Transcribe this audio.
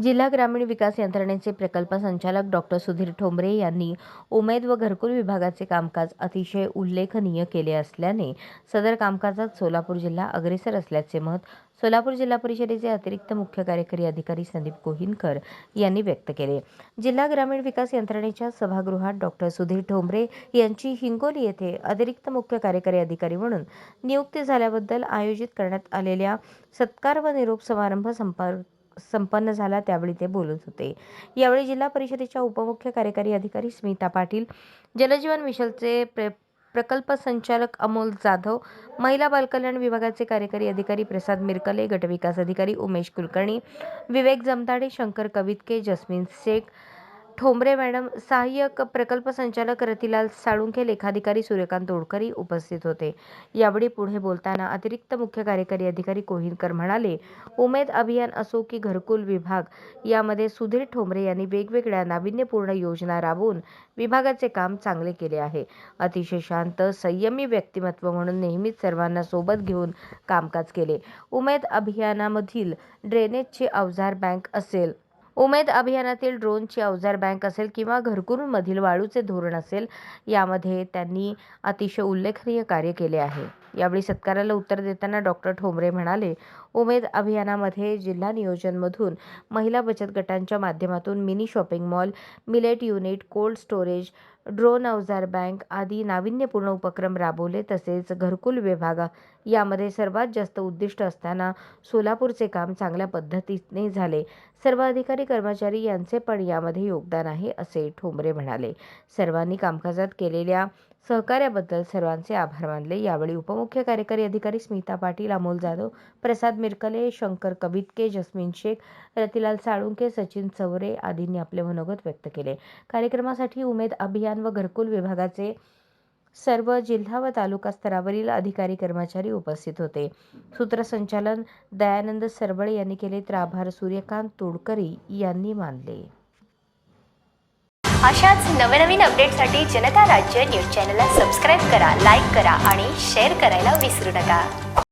जिल्हा ग्रामीण विकास यंत्रणेचे प्रकल्प संचालक डॉक्टर सुधीर ठोंबरे यांनी उमेद व घरकुल विभागाचे कामकाज अतिशय उल्लेखनीय केले असल्याने सदर कामकाजात सोलापूर जिल्हा अग्रेसर असल्याचे मत सोलापूर जिल्हा परिषदेचे अतिरिक्त मुख्य कार्यकारी अधिकारी संदीप कोहिनकर यांनी व्यक्त केले. जिल्हा ग्रामीण विकास यंत्रणेच्या सभागृहात डॉक्टर सुधीर ठोंबरे यांची हिंगोली येथे अतिरिक्त मुख्य कार्यकारी अधिकारी म्हणून नियुक्ती झाल्याबद्दल आयोजित करण्यात आलेल्या सत्कार व निरोप समारंभ संपर्क संपन्न झाला त्यावेळी ते बोलत होते. यावेळी जिल्हा परिषदेच्या उपमुख्य कार्यकारी अधिकारी स्मिता पाटील जलजीवन मिशनचे प्र प्रकल्प संचालक अमोल जाधव महिला बालकल्याण विभागाचे कार्यकारी अधिकारी प्रसाद मिरकले गटविकास अधिकारी उमेश कुलकर्णी विवेक जमताडे शंकर कवितके जस्मिन शेख ठोंबरे मॅडम सहाय्यक प्रकल्प संचालक रतिलाल साळुंखे लेखाधिकारी सूर्यकांत तोडकरी उपस्थित होते. यावेळी पुढे बोलताना अतिरिक्त मुख्य कार्यकारी अधिकारी कोहिनकर म्हणाले उमेद अभियान असो की घरकुल विभाग यामध्ये सुधीर ठोंबरे यांनी वेगवेगळ्या नाविन्यपूर्ण योजना राबवून विभागाचे काम चांगले केले आहे. अतिशय शांत संयमी व्यक्तिमत्व म्हणून नेहमीच सर्वांना सोबत घेऊन कामकाज केले. उमेद अभियानामधील ड्रेनेजची अवजार बँक असेल उमेद अभियानातील ड्रोनची अवजार बँक असेल किंवा घरकुलमधील वाळूचे धोरण असेल यामध्ये त्यांनी अतिशय उल्लेखनीय कार्य केले आहे. यावेळी सत्काराला उत्तर देताना डॉक्टर ठोंबरे म्हणाले उमेद अभियानामध्ये जिल्हा नियोजनमधून महिला बचत गटांच्या माध्यमातून mini shopping mall millet unit cold storage drone अवजार बँक आदी नाविन्यपूर्ण उपक्रम राबवले तसेच घरकुल विभाग यामध्ये सर्वात जास्त उद्दिष्ट असताना सोलापूरचे काम चांगल्या पद्धतीने झाले. सर्व अधिकारी कर्मचारी यांचे पण यामध्ये योगदान आहे असे ठोंबरे म्हणाले. सर्वांनी कामकाजात केलेल्या सहकार्याबद्दल सर्वांचे आभार मानले. यावेळी उपमुख्य कार्यकारी अधिकारी स्मिता पाटील अमोल जाधव प्रसाद मिरकले शंकर कवितके जस्मिन शेख रतिलाल साळुंके सचिन चवरे आदींनी आपले मनोगत व्यक्त केले. कार्यक्रमासाठी उमेद अभियान व घरकुल विभागाचे सर्व जिल्हा व तालुका स्तरावरील अधिकारी कर्मचारी उपस्थित होते. सूत्रसंचालन दयानंद सरबळे यांनी केले तर आभार. सूर्यकांत तोडकरी यांनी मानले. अशाच नवनवीन अपडेटसाठी जनता राज्य न्यूज चॅनलला सबस्क्राईब करा लाईक करा आणि शेअर करायला विसरू नका.